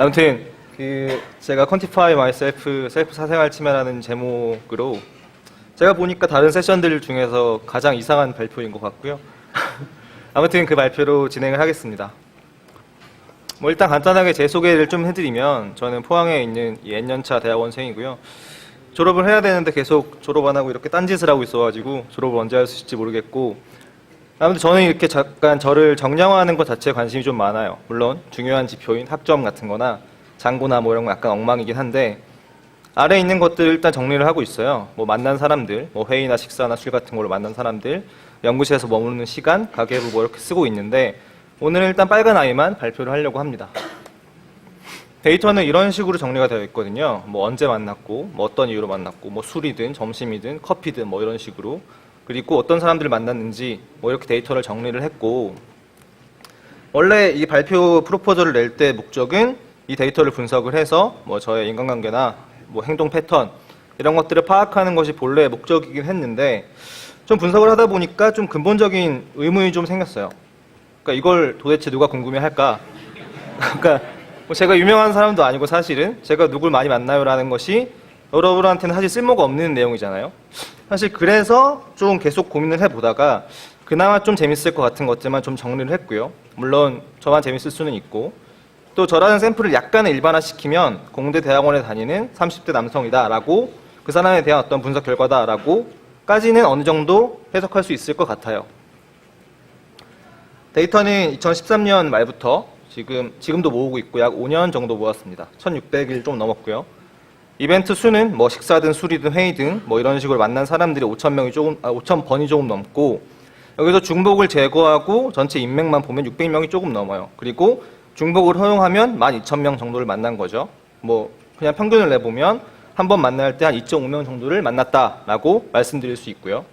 아무튼 그 제가 컨티파이 마이셀프 셀프 사생활 침해라는 제목으로 제가 보니까 다른 세션들 중에서 가장 이상한 발표인 것 같고요. 아무튼 그 발표로 진행을 하겠습니다. 뭐 일단 간단하게 제 소개를 좀 해드리면 저는 포항에 있는 이 N년차 대학원생이고요. 졸업을 해야 되는데 계속 졸업 안 하고 이렇게 딴짓을 하고 있어가지고 졸업을 언제 할 수 있을지 모르겠고 아무튼 저는 이렇게 잠깐 저를 정량화하는 것 자체에 관심이 좀 많아요. 물론 중요한 지표인 학점 같은 거나 장고나 뭐 이런 거 약간 엉망이긴 한데 아래에 있는 것들 일단 정리를 하고 있어요. 뭐 만난 사람들, 뭐 회의나 식사나 술 같은 걸로 만난 사람들, 연구실에서 머무르는 시간, 가계부 뭐 이렇게 쓰고 있는데 오늘은 일단 빨간 아이만 발표를 하려고 합니다. 데이터는 이런 식으로 정리가 되어 있거든요. 뭐 언제 만났고, 뭐 어떤 이유로 만났고, 뭐 술이든 점심이든 커피든 뭐 이런 식으로 그리고 어떤 사람들을 만났는지 뭐 이렇게 데이터를 정리를 했고 원래 이 발표 프로포저를 낼 때 목적은 이 데이터를 분석을 해서 뭐 저의 인간관계나 뭐 행동 패턴 이런 것들을 파악하는 것이 본래의 목적이긴 했는데 좀 분석을 하다 보니까 좀 근본적인 의문이 좀 생겼어요. 그러니까 이걸 도대체 누가 궁금해할까? 그러니까 뭐 제가 유명한 사람도 아니고 사실은 제가 누굴 많이 만나요라는 것이 여러분한테는 사실 쓸모가 없는 내용이잖아요. 사실 그래서 좀 계속 고민을 해보다가 그나마 좀 재밌을 것 같은 것들만 좀 정리를 했고요. 물론 저만 재밌을 수는 있고 또 저라는 샘플을 약간은 일반화시키면 공대 대학원에 다니는 30대 남성이다라고 그 사람에 대한 어떤 분석 결과다라고까지는 어느 정도 해석할 수 있을 것 같아요. 데이터는 2013년 말부터 지금 지금도 모으고 있고 약 5년 정도 모았습니다. 1,600일 좀 넘었고요. 이벤트 수는 뭐 식사든 술이든 회의든 뭐 이런 식으로 만난 사람들이 5천 명이 조금 아, 5천 번이 조금 넘고 여기서 중복을 제거하고 전체 인맥만 보면 600명이 조금 넘어요. 그리고 중복을 허용하면 12,000명 정도를 만난 거죠. 뭐 그냥 평균을 내보면 한 번 만날 때 한 2.5명 정도를 만났다라고 말씀드릴 수 있고요.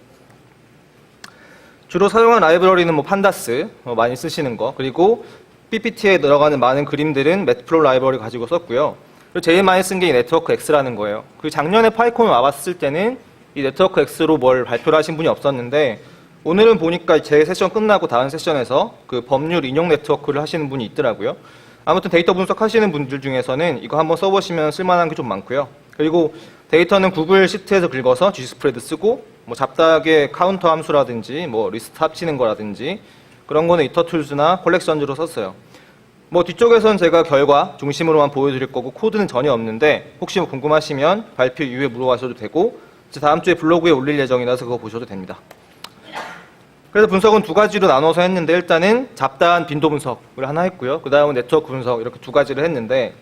주로 사용한 라이브러리는 뭐 판다스 뭐 많이 쓰시는 거 그리고 PPT에 들어가는 많은 그림들은 매트플로 라이브러리 가지고 썼고요. 그리고 제일 많이 쓴게 네트워크 X라는 거예요. 그 작년에 파이콘 와봤을 때는 이 네트워크 X로 뭘 발표를 하신 분이 없었는데 오늘은 보니까 제 세션 끝나고 다른 세션에서 그 법률 인용 네트워크를 하시는 분이 있더라고요. 아무튼 데이터 분석하시는 분들 중에서는 이거 한번 써보시면 쓸만한 게 좀 많고요. 그리고 데이터는 구글 시트에서 긁어서 G 스프레드 쓰고 뭐 잡다하게 카운터 함수라든지 뭐 리스트 합치는 거라든지 그런 거는 이터툴즈나 콜렉션즈로 썼어요. 뭐 뒤쪽에선 제가 결과 중심으로만 보여드릴 거고 코드는 전혀 없는데 혹시 뭐 궁금하시면 발표 이후에 물어봐셔도 되고 다음 주에 블로그에 올릴 예정이라서 그거 보셔도 됩니다. 그래서 분석은 두 가지로 나눠서 했는데 일단은 잡다한 빈도 분석을 하나 했고요. 그 다음은 네트워크 분석 이렇게 두 가지를 했는데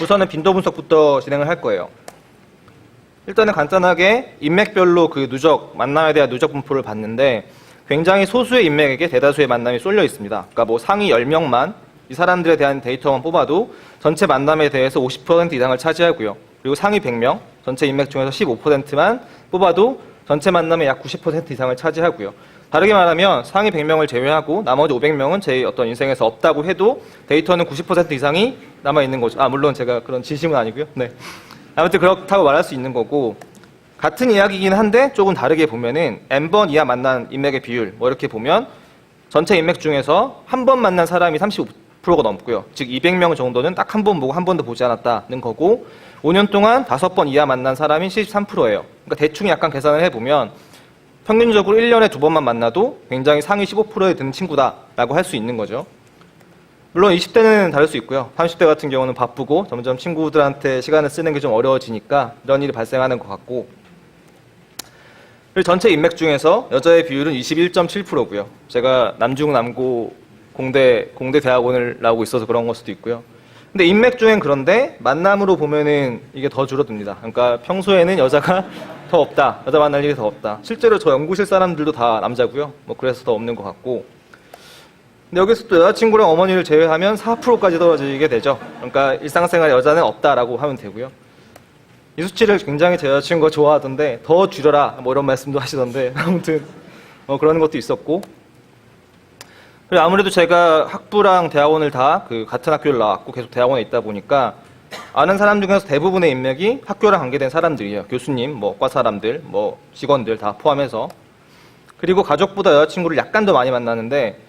우선은 빈도 분석부터 진행을 할 거예요. 일단은 간단하게 인맥별로 그 누적 만남에 대한 누적 분포를 봤는데 굉장히 소수의 인맥에게 대다수의 만남이 쏠려 있습니다. 그러니까 뭐 상위 10명만 이 사람들에 대한 데이터만 뽑아도 전체 만남에 대해서 50% 이상을 차지하고요. 그리고 상위 100명 전체 인맥 중에서 15%만 뽑아도 전체 만남의 약 90% 이상을 차지하고요. 다르게 말하면 상위 100명을 제외하고 나머지 500명은 제 어떤 인생에서 없다고 해도 데이터는 90% 이상이 남아 있는 거죠. 아 물론 제가 그런 진심은 아니고요. 네. 아무튼 그렇다고 말할 수 있는 거고 같은 이야기이긴 한데 조금 다르게 보면은 n번 이하 만난 인맥의 비율 뭐 이렇게 보면 전체 인맥 중에서 한 번 만난 사람이 35%가 넘고요. 즉 200명 정도는 딱 한 번 보고 한 번도 보지 않았다는 거고 5년 동안 다섯 번 이하 만난 사람이 73%예요. 그러니까 대충 약간 계산을 해보면 평균적으로 1년에 두 번만 만나도 굉장히 상위 15%에 드는 친구다라고 할 수 있는 거죠. 물론 20대는 다를 수 있고요. 30대 같은 경우는 바쁘고 점점 친구들한테 시간을 쓰는 게 좀 어려워지니까 이런 일이 발생하는 것 같고 전체 인맥 중에서 여자의 비율은 21.7%고요. 제가 남중 남고 공대 공대 대학원을 나오고 있어서 그런 걸 수도 있고요. 근데 인맥 중엔 그런데 만남으로 보면은 이게 더 줄어듭니다. 그러니까 평소에는 여자가 더 없다. 여자 만날 일이 더 없다. 실제로 저 연구실 사람들도 다 남자고요. 뭐 그래서 더 없는 것 같고. 근데 여기서 또 여자친구랑 어머니를 제외하면 4%까지 떨어지게 되죠. 그러니까 일상생활에 여자는 없다라고 하면 되고요. 이 수치를 굉장히 제 여자친구가 좋아하던데 더 줄여라 뭐 이런 말씀도 하시던데 아무튼 어, 그런 것도 있었고 그리고 아무래도 제가 학부랑 대학원을 다 그 같은 학교를 나왔고 계속 대학원에 있다 보니까 아는 사람 중에서 대부분의 인맥이 학교랑 관계된 사람들이에요. 교수님, 뭐 과 사람들, 뭐 직원들 다 포함해서 그리고 가족보다 여자친구를 약간 더 많이 만나는데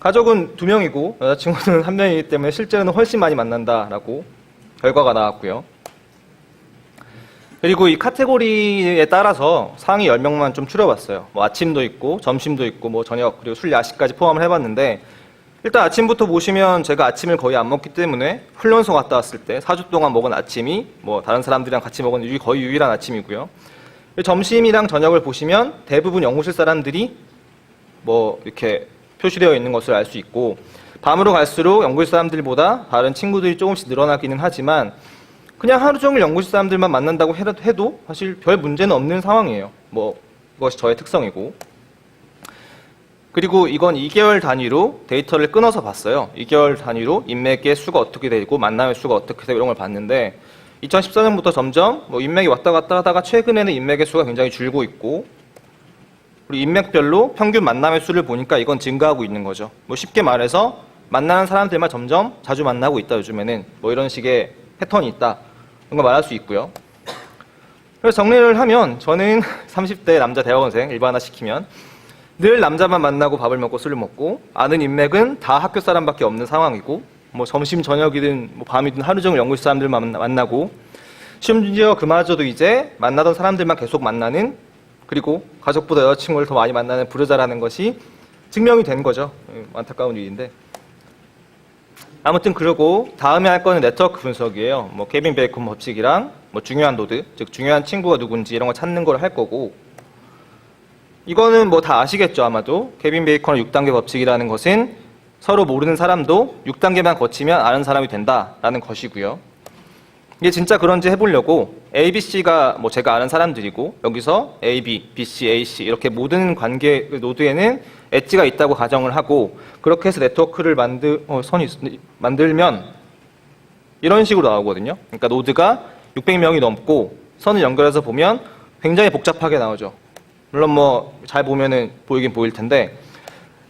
가족은 두 명이고 여자친구는 한 명이기 때문에 실제로는 훨씬 많이 만난다라고 결과가 나왔고요. 그리고 이 카테고리에 따라서 상위 10명만 좀 추려봤어요. 뭐 아침도 있고 점심도 있고 뭐 저녁 그리고 술 야식까지 포함을 해봤는데 일단 아침부터 보시면 제가 아침을 거의 안 먹기 때문에 훈련소 갔다 왔을 때 4주 동안 먹은 아침이 뭐 다른 사람들이랑 같이 먹은 유- 거의 유일한 아침이고요. 점심이랑 저녁을 보시면 대부분 연구실 사람들이 뭐 이렇게 표시되어 있는 것을 알 수 있고 밤으로 갈수록 연구실 사람들보다 다른 친구들이 조금씩 늘어나기는 하지만 그냥 하루 종일 연구실 사람들만 만난다고 해도, 사실 별 문제는 없는 상황이에요. 뭐 그것이 저의 특성이고 그리고 이건 2개월 단위로 데이터를 끊어서 봤어요. 2개월 단위로 인맥의 수가 어떻게 되고 만남의 수가 어떻게 되고 이런 걸 봤는데 2014년부터 점점 뭐 인맥이 왔다 갔다 하다가 최근에는 인맥의 수가 굉장히 줄고 있고 그리고 인맥별로 평균 만남의 수를 보니까 이건 증가하고 있는 거죠. 뭐 쉽게 말해서 만나는 사람들만 점점 자주 만나고 있다 요즘에는 뭐 이런 식의 패턴이 있다 이런 걸 말할 수 있고요. 그래서 정리를 하면 저는 30대 남자 대학원생 일반화 시키면 늘 남자만 만나고 밥을 먹고 술을 먹고 아는 인맥은 다 학교 사람밖에 없는 상황이고 뭐 점심 저녁이든 뭐 밤이든 하루 종일 연구실 사람들만 만나- 만나고 심지어 그마저도 이제 만나던 사람들만 계속 만나는 그리고 가족보다 여자친구를 더 많이 만나는 불효자라는 것이 증명이 된 거죠. 음, 안타까운 일인데. 아무튼 그러고 다음에 할 거는 네트워크 분석이에요. 뭐 케빈 베이컨 법칙이랑 뭐 중요한 노드, 즉 중요한 친구가 누군지 이런 거 찾는 걸 할 거고 이거는 뭐 다 아시겠죠 아마도 케빈 베이컨의 6단계 법칙이라는 것은 서로 모르는 사람도 6단계만 거치면 아는 사람이 된다라는 것이고요. 이게 진짜 그런지 해보려고 A, B, C가 뭐 제가 아는 사람들이고 여기서 A, B, B, C, A, C 이렇게 모든 관계 노드에는 엣지가 있다고 가정을 하고 그렇게 해서 네트워크를 만들 어, 선이 있- 만들면 이런 식으로 나오거든요. 그러니까 노드가 600명이 넘고 선을 연결해서 보면 굉장히 복잡하게 나오죠. 물론 뭐 잘 보면은 보이긴 보일 텐데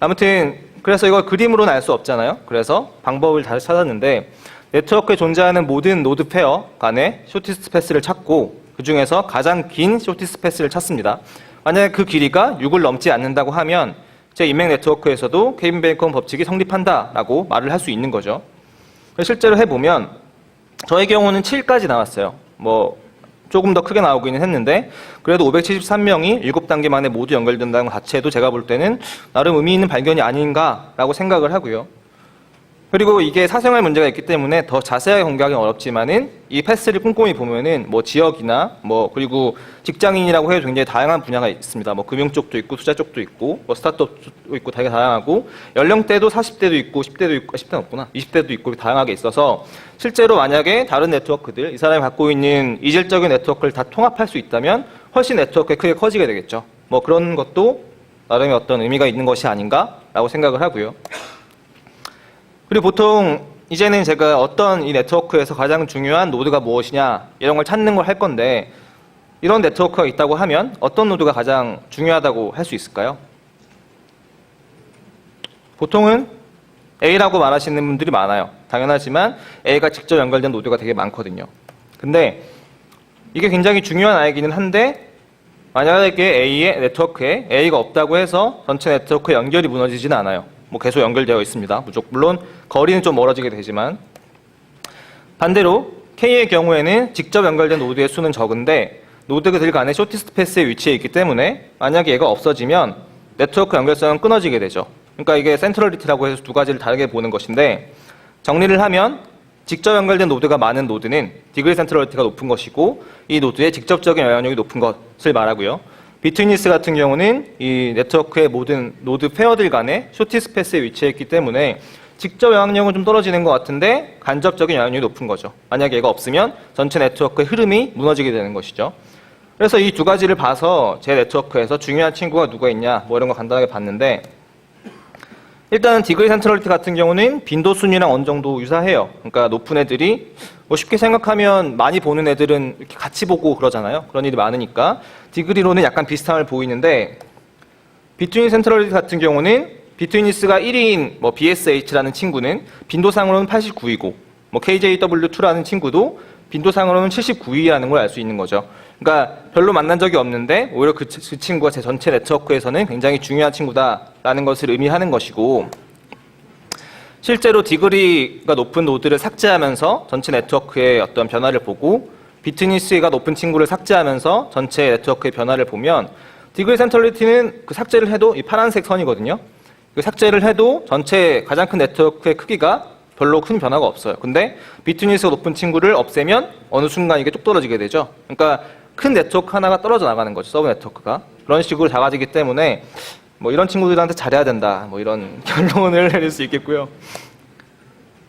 아무튼 그래서 이걸 그림으로는 알 수 없잖아요. 그래서 방법을 다시 찾았는데 네트워크에 존재하는 모든 노드 페어 간의 쇼티스트 패스를 찾고 그 중에서 가장 긴 쇼티스트 패스를 찾습니다. 만약에 그 길이가 6을 넘지 않는다고 하면 제 인맥 네트워크에서도 케빈 베이컨 법칙이 성립한다라고 말을 할 수 있는 거죠. 실제로 해보면 저의 경우는 7까지 나왔어요. 뭐 조금 더 크게 나오기는 했는데 그래도 573명이 7단계 만에 모두 연결된다는 것 자체도 제가 볼 때는 나름 의미 있는 발견이 아닌가라고 생각을 하고요. 그리고 이게 사생활 문제가 있기 때문에 더 자세하게 공개하기는 어렵지만은 이 패스를 꼼꼼히 보면은 뭐 지역이나 뭐 그리고 직장인이라고 해도 굉장히 다양한 분야가 있습니다. 뭐 금융 쪽도 있고 투자 쪽도 있고 뭐 스타트업도 있고 되게 다양하고 연령대도 40대도 있고 10대도 있고 10대는 없구나 20대도 있고 다양하게 있어서 실제로 만약에 다른 네트워크들 이 사람이 갖고 있는 이질적인 네트워크를 다 통합할 수 있다면 훨씬 네트워크가 크게 커지게 되겠죠. 뭐 그런 것도 나름의 어떤 의미가 있는 것이 아닌가라고 생각을 하고요. 그리고 보통 이제는 제가 어떤 이 네트워크에서 가장 중요한 노드가 무엇이냐 이런 걸 찾는 걸 할 건데 이런 네트워크가 있다고 하면 어떤 노드가 가장 중요하다고 할 수 있을까요? 보통은 A라고 말하시는 분들이 많아요. 당연하지만 A가 직접 연결된 노드가 되게 많거든요. 근데 이게 굉장히 중요한 아이기는 한데 만약에 A의 네트워크에 A가 없다고 해서 전체 네트워크 연결이 무너지지는 않아요. 뭐 계속 연결되어 있습니다. 물론 거리는 좀 멀어지게 되지만 반대로 K의 경우에는 직접 연결된 노드의 수는 적은데 노드들 간의 쇼티스트 패스에 위치해 있기 때문에 만약에 얘가 없어지면 네트워크 연결성은 끊어지게 되죠. 그러니까 이게 센트럴리티라고 해서 두 가지를 다르게 보는 것인데 정리를 하면 직접 연결된 노드가 많은 노드는 디그리 센트럴리티가 높은 것이고 이 노드의 직접적인 영향력이 높은 것을 말하고요. 비트니스 같은 경우는 이 네트워크의 모든 노드 페어들 간의 쇼티스 패스에 위치해 있기 때문에 직접 영향력은 좀 떨어지는 것 같은데 간접적인 영향력이 높은 거죠. 만약에 얘가 없으면 전체 네트워크의 흐름이 무너지게 되는 것이죠. 그래서 이 두 가지를 봐서 제 네트워크에서 중요한 친구가 누가 있냐 뭐 이런 거 간단하게 봤는데 일단 디그리 센트럴리티 같은 경우는 빈도 순위랑 어느 정도 유사해요. 그러니까 높은 애들이 뭐 쉽게 생각하면 많이 보는 애들은 이렇게 같이 보고 그러잖아요. 그런 일이 많으니까 디그리로는 약간 비슷함을 보이는데 비트윈 센트럴리티 같은 경우는 비트윈니스가 1위인 뭐 BSH라는 친구는 빈도상으로는 89위고 뭐 KJW2라는 친구도 빈도상으로는 79위라는 걸 알 수 있는 거죠. 그러니까 별로 만난 적이 없는데 오히려 그, 치- 그 친구가 제 전체 네트워크에서는 굉장히 중요한 친구다라는 것을 의미하는 것이고 실제로 디그리가 높은 노드를 삭제하면서 전체 네트워크의 어떤 변화를 보고 비트니스가 높은 친구를 삭제하면서 전체 네트워크의 변화를 보면 디그리 센트럴리티는 그 삭제를 해도 이 파란색 선이거든요. 그 삭제를 해도 전체 가장 큰 네트워크의 크기가 별로 큰 변화가 없어요. 근데 비트니스가 높은 친구를 없애면 어느 순간 이게 뚝 떨어지게 되죠. 그러니까 큰 네트워크 하나가 떨어져 나가는 거죠. 서브 네트워크가. 그런 식으로 작아지기 때문에 뭐 이런 친구들한테 잘해야 된다. 뭐 이런 결론을 내릴 수 있겠고요.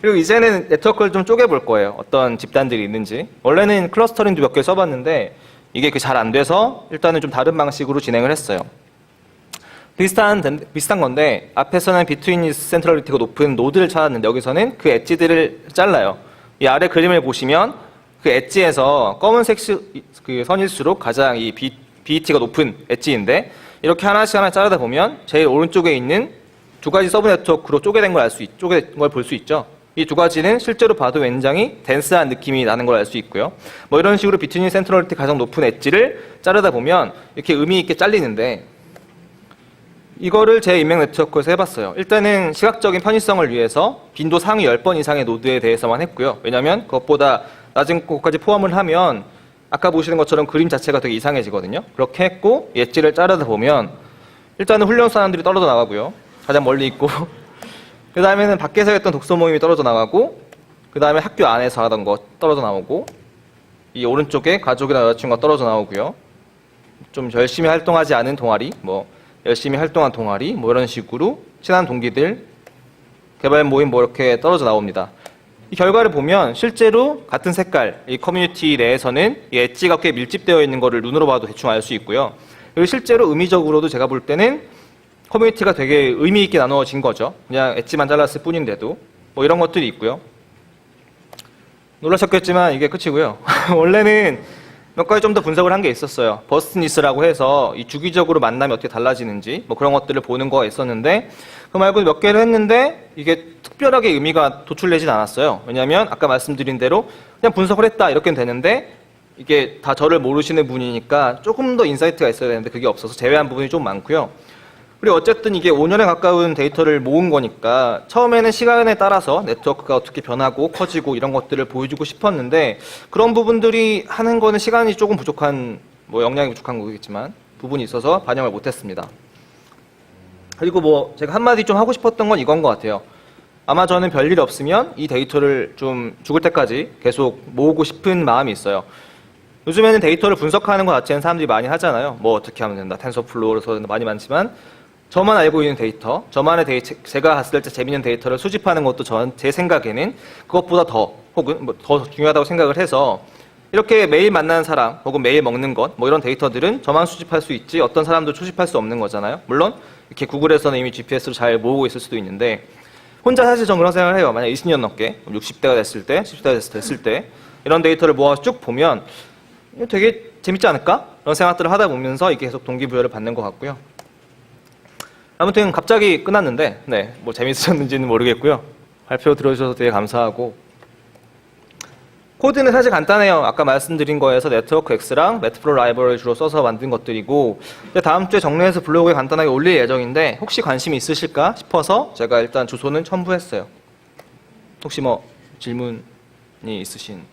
그리고 이제는 네트워크를 좀 쪼개볼 거예요. 어떤 집단들이 있는지. 원래는 클러스터링도 몇 개 써봤는데 이게 그 잘 안 돼서 일단은 좀 다른 방식으로 진행을 했어요. 비슷한, 된- 비슷한 건데 앞에서는 비트윈 센트럴리티가 높은 노드를 찾았는데 여기서는 그 엣지들을 잘라요. 이 아래 그림을 보시면 그 엣지에서 검은색 시- 그 선일수록 가장 이 비, BET가 높은 엣지인데 이렇게 하나씩 하나 자르다 보면 제일 오른쪽에 있는 두 가지 서브 네트워크로 쪼개된 걸 알 수, 쪼개된 걸 볼 수 있죠. 이 두 가지는 실제로 봐도 굉장히 덴스한 느낌이 나는 걸 알 수 있고요. 뭐 이런 식으로 비트윈 센트럴리티 가장 높은 엣지를 자르다 보면 이렇게 의미 있게 잘리는데 이거를 제 인맥 네트워크에서 해봤어요. 일단은 시각적인 편의성을 위해서 빈도 상위 10번 이상의 노드에 대해서만 했고요. 왜냐하면 그것보다 낮은 곳까지 포함을 하면 아까 보시는 것처럼 그림 자체가 되게 이상해지거든요. 그렇게 했고 엣지를 자르다 보면 일단은 훈련 사람들이 떨어져 나가고요. 가장 멀리 있고 그 다음에는 밖에서 했던 독서 모임이 떨어져 나가고 그 다음에 학교 안에서 하던 거 떨어져 나오고 이 오른쪽에 가족이나 여자친구가 떨어져 나오고요. 좀 열심히 활동하지 않은 동아리, 뭐 열심히 활동한 동아리, 뭐 이런 식으로 친한 동기들, 개발 모임 뭐 이렇게 떨어져 나옵니다. 이 결과를 보면 실제로 같은 색깔, 이 커뮤니티 내에서는 이 엣지가 꽤 밀집되어 있는 것을 눈으로 봐도 대충 알 수 있고요. 그리고 실제로 의미적으로도 제가 볼 때는 커뮤니티가 되게 의미 있게 나누어진 거죠. 그냥 엣지만 잘랐을 뿐인데도 뭐 이런 것들이 있고요. 놀라셨겠지만 이게 끝이고요. 원래는 몇 가지 좀 더 분석을 한 게 있었어요. 버스니스라고 해서 이 주기적으로 만남이 어떻게 달라지는지 뭐 그런 것들을 보는 거가 있었는데 그 말고 몇 개를 했는데 이게 특별하게 의미가 도출되진 않았어요. 왜냐하면 아까 말씀드린 대로 그냥 분석을 했다 이렇게 되는데 이게 다 저를 모르시는 분이니까 조금 더 인사이트가 있어야 되는데 그게 없어서 제외한 부분이 좀 많고요. 그리고 어쨌든 이게 5년에 가까운 데이터를 모은 거니까 처음에는 시간에 따라서 네트워크가 어떻게 변하고 커지고 이런 것들을 보여주고 싶었는데 그런 부분들이 하는 거는 시간이 조금 부족한 뭐 역량이 부족한 거겠지만 부분이 있어서 반영을 못했습니다. 그리고 뭐 제가 한마디 좀 하고 싶었던 건 이건 것 같아요. 아마 저는 별일 없으면 이 데이터를 좀 죽을 때까지 계속 모으고 싶은 마음이 있어요. 요즘에는 데이터를 분석하는 것 자체는 사람들이 많이 하잖아요. 뭐 어떻게 하면 된다. 텐서플로우로서 많이 많지만 저만 알고 있는 데이터, 저만의 데이터, 제가 봤을 때 재밌는 데이터를 수집하는 것도 전, 제 생각에는 그것보다 더 혹은 뭐 더 중요하다고 생각을 해서 이렇게 매일 만나는 사람 혹은 매일 먹는 것 뭐 이런 데이터들은 저만 수집할 수 있지 어떤 사람도 수집할 수 없는 거잖아요. 물론 이렇게 구글에서는 이미 GPS로 잘 모으고 있을 수도 있는데 혼자 사실 전 그런 생각을 해요. 만약 20년 넘게 60대가 됐을 때, 70대가 됐을 때 이런 데이터를 모아서 쭉 보면 되게 재밌지 않을까? 이런 생각들을 하다 보면서 이게 계속 동기부여를 받는 것 같고요. 아무튼 갑자기 끝났는데, 네, 뭐 재밌으셨는지는 모르겠고요. 발표 들어주셔서 되게 감사하고. 코드는 사실 간단해요. 아까 말씀드린 거에서 네트워크 X랑 매트플로 라이벌을 주로 써서 만든 것들이고, 다음 주에 정리해서 블로그에 간단하게 올릴 예정인데, 혹시 관심이 있으실까 싶어서 제가 일단 주소는 첨부했어요. 혹시 뭐 질문이 있으시면?